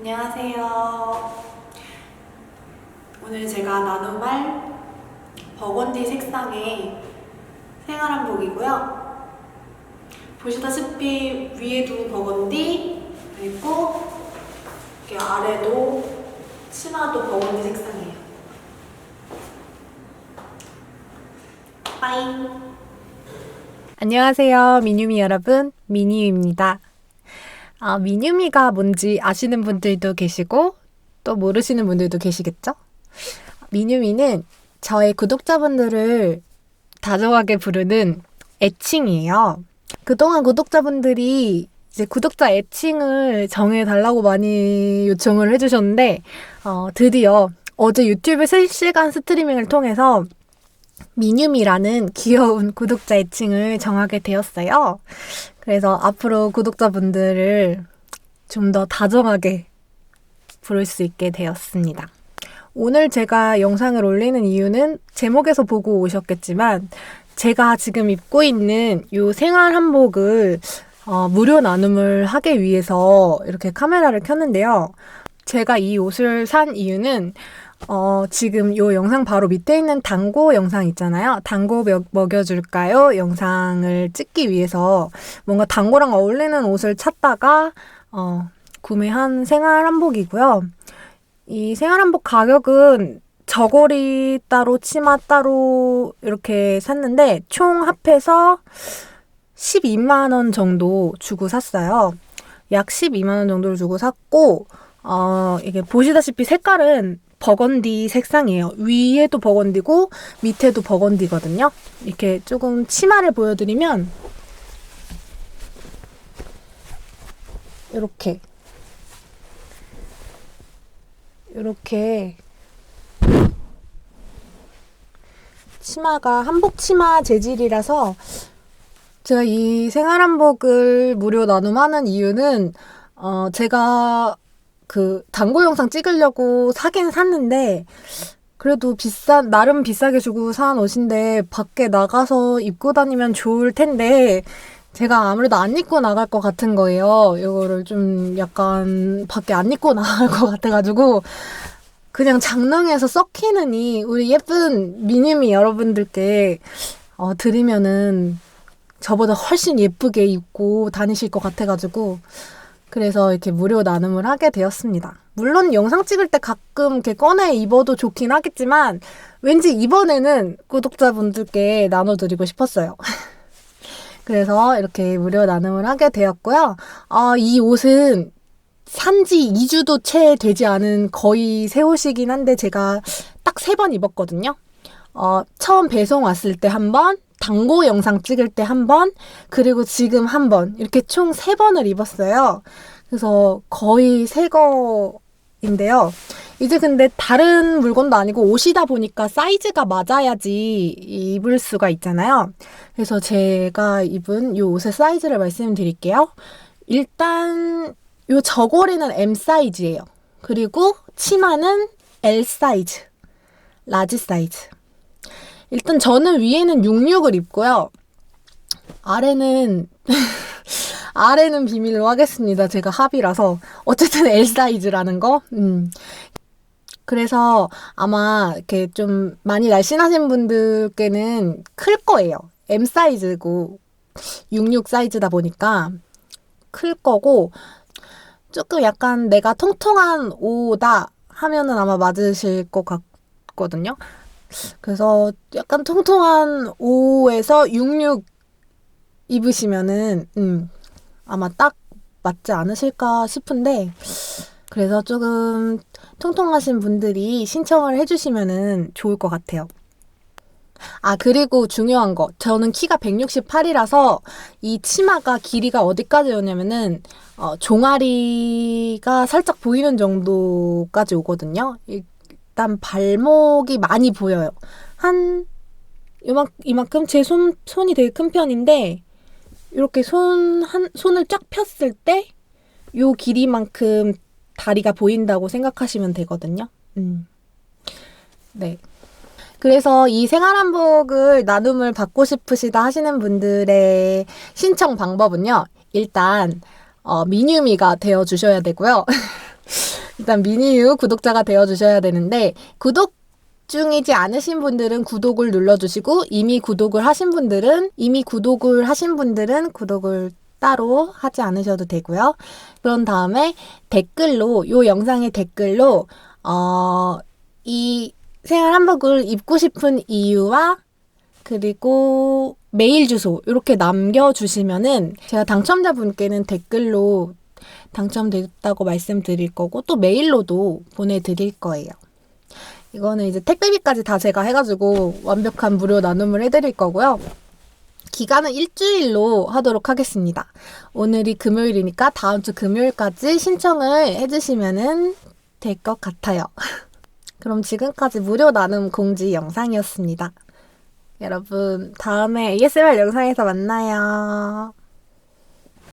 안녕하세요. 오늘 제가 나눔할 버건디 색상의 생활한복이고요. 보시다시피 위에도 버건디 그리고 이렇게 아래도 치마도 버건디 색상이에요. 빠이. 안녕하세요, 미뉴미 여러분. 미니유입니다. 아, 미뉴미가 뭔지 아시는 분들도 계시고, 또 모르시는 분들도 계시겠죠? 미뉴미는 저의 구독자분들을 다정하게 부르는 애칭이에요. 그동안 구독자분들이 이제 구독자 애칭을 정해달라고 많이 요청을 해주셨는데, 어, 드디어 어제 유튜브 실시간 스트리밍을 통해서 미뉴미라는 귀여운 구독자 애칭을 정하게 되었어요. 그래서 앞으로 구독자분들을 좀 더 다정하게 부를 수 있게 되었습니다. 오늘 제가 영상을 올리는 이유는 제목에서 보고 오셨겠지만 제가 지금 입고 있는 이 생활 한복을 어, 무료 나눔을 하기 위해서 이렇게 카메라를 켰는데요. 제가 이 옷을 산 이유는 어, 지금 요 영상 바로 밑에 있는 당고 영상 있잖아요. 당고 먹, 먹여줄까요? 영상을 찍기 위해서 뭔가 당고랑 어울리는 옷을 찾다가, 어, 구매한 생활 한복이고요. 이 생활 한복 가격은 저고리 따로, 치마 따로 이렇게 샀는데, 총 합해서 12만 원 정도 주고 샀어요. 약 12만 원 정도를 주고 샀고, 어, 이게 보시다시피 색깔은 버건디 색상이에요. 위에도 버건디고 밑에도 버건디거든요. 이렇게 조금 치마를 보여드리면 이렇게 이렇게 치마가 한복 치마 재질이라서 제가 이 생활 한복을 무료 나눔하는 이유는 어 제가 그 단골 영상 찍으려고 사긴 샀는데 그래도 비싼 나름 비싸게 주고 산 옷인데 밖에 나가서 입고 다니면 좋을 텐데 제가 아무래도 안 입고 나갈 것 같은 거예요. 이거를 좀 약간 밖에 안 입고 나갈 것 같아가지고 그냥 장롱에서 썩히느니 우리 예쁜 미니미 여러분들께 어, 드리면은 저보다 훨씬 예쁘게 입고 다니실 것 같아가지고 그래서 이렇게 무료 나눔을 하게 되었습니다. 물론 영상 찍을 때 가끔 이렇게 꺼내 입어도 좋긴 하겠지만 왠지 이번에는 구독자분들께 나눠드리고 싶었어요. 그래서 이렇게 무료 나눔을 하게 되었고요. 아, 이 옷은 산지 2주도 채 되지 않은 거의 새 옷이긴 한데 제가 딱 세 번 입었거든요. 어, 처음 배송 왔을 때 한 번, 당고 영상 찍을 때 한 번, 그리고 지금 한 번, 이렇게 총 세 번을 입었어요. 그래서 거의 새 거인데요. 이제 근데 다른 물건도 아니고 옷이다 보니까 사이즈가 맞아야지 입을 수가 있잖아요. 그래서 제가 입은 이 옷의 사이즈를 말씀드릴게요. 일단 이 저고리는 M 사이즈예요. 그리고 치마는 L 사이즈, 라지 사이즈. 일단 저는 위에는 66을 입고요. 아래는 아래는 비밀로 하겠습니다. 제가 합이라서 어쨌든 L 사이즈라는 거. 음. 그래서 아마 이렇게 좀 많이 날씬하신 분들께는 클 거예요. M 사이즈고 66 사이즈다 보니까 클 거고 조금 약간 내가 통통한 오다 하면은 아마 맞으실 것 같거든요. 그래서 약간 통통한 5에서 66 입으시면은 음, 아마 딱 맞지 않으실까 싶은데 그래서 조금 통통하신 분들이 신청을 해주시면은 좋을 것 같아요. 아, 그리고 중요한 거. 저는 키가 168이라서 이 치마가 길이가 어디까지였냐면은, 어, 종아리가 살짝 보이는 정도까지 오거든요. 일단 발목이 많이 보여요. 한, 요만, 이만큼? 제 손, 손이 되게 큰 편인데, 이렇게 손, 한, 손을 쫙 폈을 때, 요 길이만큼 다리가 보인다고 생각하시면 되거든요. 음. 네. 그래서 이 생활한복을 나눔을 받고 싶으시다 하시는 분들의 신청 방법은요. 일단 어, 미뉴미가 되어 주셔야 되고요. 일단 미니유 구독자가 되어주셔야 되는데 구독 중이지 않으신 분들은 구독을 눌러주시고 이미 구독을 하신 분들은 이미 구독을 하신 분들은 구독을 따로 하지 않으셔도 되고요. 그런 다음에 댓글로 요 영상의 댓글로 어, 이 생활 한복을 입고 싶은 이유와 그리고 메일 주소 이렇게 남겨주시면은 제가 당첨자분께는 댓글로 당첨됐다고 말씀드릴 거고 또 메일로도 보내드릴 거예요. 이거는 이제 택배비까지 다 제가 해가지고 완벽한 무료 나눔을 해드릴 거고요. 기간은 일주일로 하도록 하겠습니다. 오늘이 금요일이니까 다음 주 금요일까지 신청을 해주시면은 될 것 같아요. 그럼 지금까지 무료 나눔 공지 영상이었습니다. 여러분, 다음에 ASMR 영상에서 만나요.